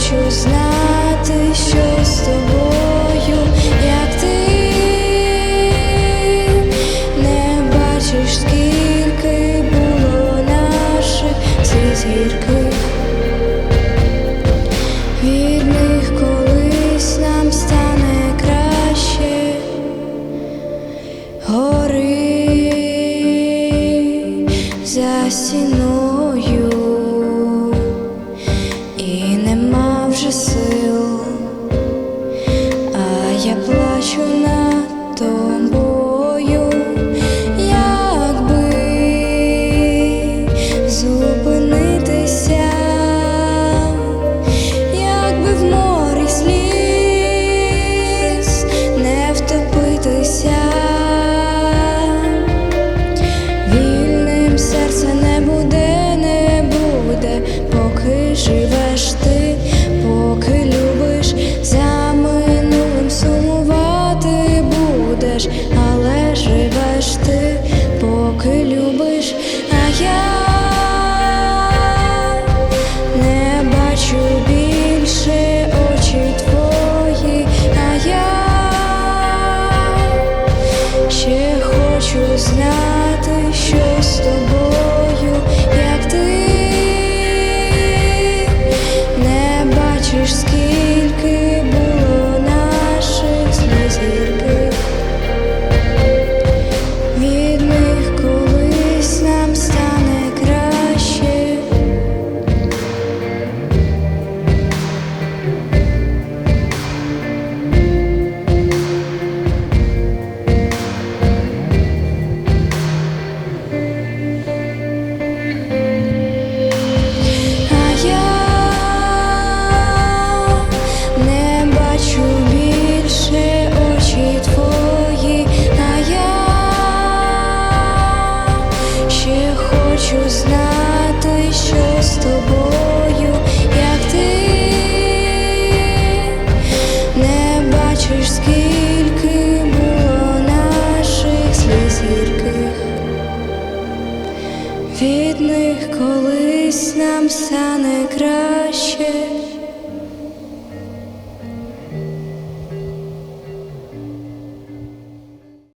Хочу знати, що з тобою, як ти не бачиш, скільки було наших зірких. Від них колись нам стане краще гори за стіною, я плачу над тобою, хочу хочу знати, що з тобою, як ти не бачиш, скільки було наших сліз. Від них колись нам стане краще.